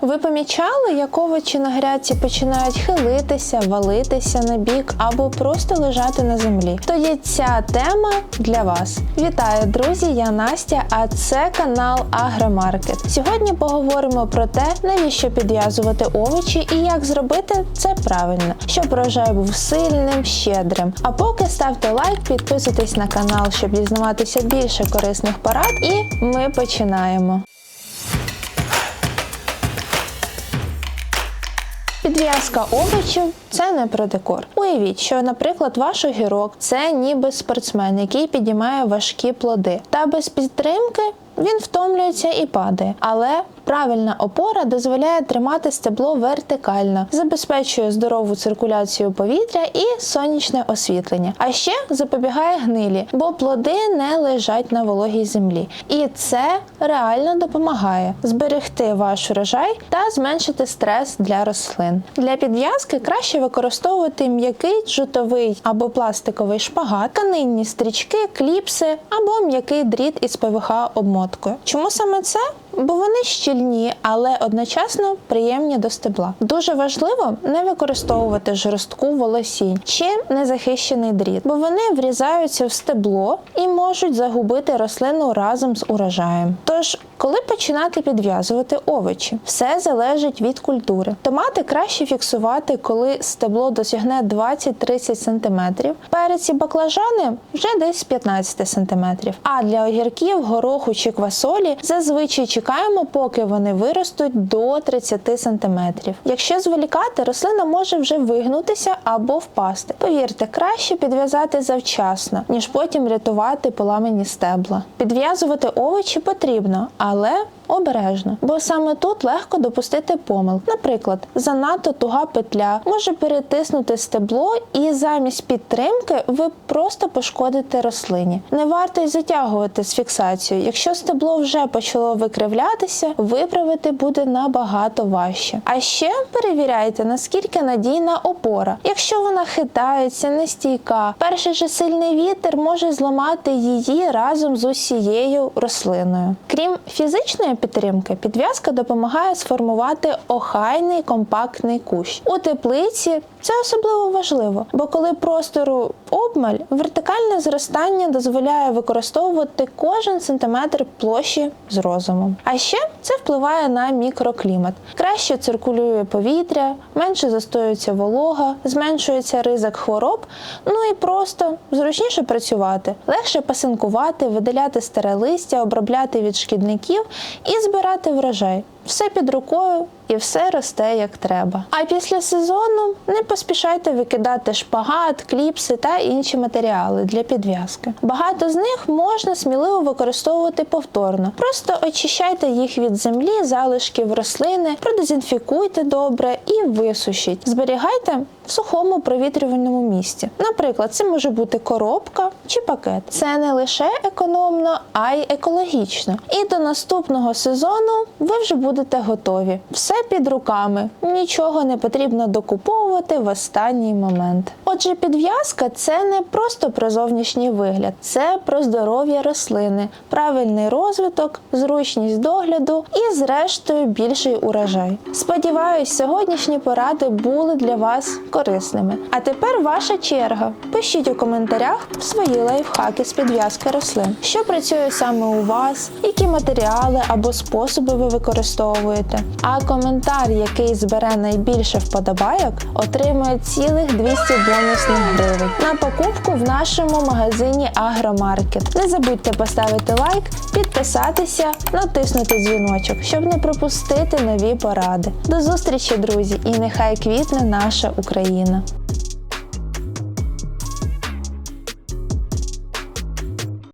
Ви помічали, як овочі на грядці починають хилитися, валитися на бік або просто лежати на землі? Тоді ця тема для вас. Вітаю, друзі! Я Настя, а це канал Агромаркет. Сьогодні поговоримо про те, навіщо підв'язувати овочі і як зробити це правильно, щоб врожай був сильним, щедрим. А поки ставте лайк, підписуйтесь на канал, щоб дізнаватися більше корисних порад. І ми починаємо. Підв'язка овочів це не про декор. Уявіть, що, наприклад, ваш огірок це ніби спортсмен, який підіймає важкі плоди. Та без підтримки він втомлюється і падає. Але правильна опора дозволяє тримати стебло вертикально, забезпечує здорову циркуляцію повітря і сонячне освітлення. А ще запобігає гнилі, бо плоди не лежать на вологій землі. І це реально допомагає зберегти ваш урожай та зменшити стрес для рослин. Для підв'язки краще використовувати м'який джутовий або пластиковий шпагат, тканинні стрічки, кліпси або м'який дріт із ПВХ обмоткою. Чому саме це? Бо вони щільні, але одночасно приємні до стебла. Дуже важливо не використовувати жорстку волосінь чи незахищений дріт, бо вони врізаються в стебло і можуть загубити рослину разом з урожаєм. Тож, коли починати підв'язувати овочі, все залежить від культури. Томати краще фіксувати, коли стебло досягне 20-30 см. Перець і баклажани вже десь 15 см. А для огірків, гороху чи квасолі зазвичай чекаємо, поки вони виростуть до 30 см. Якщо зволікати, рослина може вже вигнутися або впасти. Повірте, краще підв'язати завчасно, ніж потім рятувати поламані стебла. Підв'язувати овочі потрібно, але обережно, бо саме тут легко допустити помилку. Наприклад, занадто туга петля може перетиснути стебло, і замість підтримки ви просто пошкодите рослині. Не варто й затягувати з фіксацією. Якщо стебло вже почало викривлятися, виправити буде набагато важче. А ще перевіряйте, наскільки надійна опора. Якщо вона хитається, нестійка, перший же сильний вітер може зламати її разом з усією рослиною. Крім фізичної підтримки, підв'язка допомагає сформувати охайний компактний кущ. У теплиці це особливо важливо, бо коли простору обмаль, вертикальне зростання дозволяє використовувати кожен сантиметр площі з розумом. А ще це впливає на мікроклімат. Краще циркулює повітря, менше застоюється волога, зменшується ризик хвороб, ну і просто зручніше працювати, легше пасинкувати, видаляти старе листя, обробляти від шкідників і збирати врожай. Все під рукою і все росте як треба. А після сезону не поспішайте викидати шпагат, кліпси та інші матеріали для підв'язки. Багато з них можна сміливо використовувати повторно. Просто очищайте їх від землі, залишків рослини, продезінфікуйте добре і висушіть. Зберігайте в сухому провітрюваному місці. Наприклад, це може бути коробка чи пакет. Це не лише економно, а й екологічно. І до наступного сезону ви вже будете готові. Все під руками, нічого не потрібно докуповувати в останній момент. Отже, підв'язка це не просто про зовнішній вигляд, це про здоров'я рослини, правильний розвиток, зручність догляду і, зрештою, більший урожай. Сподіваюсь, сьогоднішні поради були для вас корисними. А тепер ваша черга. Пишіть у коментарях свої лайфхаки з підв'язки рослин, що працює саме у вас, які матеріали або способи ви використовуєте. А коментар, який збере найбільше вподобайок, отримує цілих 200 бонусних гривень на покупку в нашому магазині Агромаркет. Не забудьте поставити лайк, підписатися, натиснути дзвіночок, щоб не пропустити нові поради. До зустрічі, друзі, і нехай квітне наша Україна!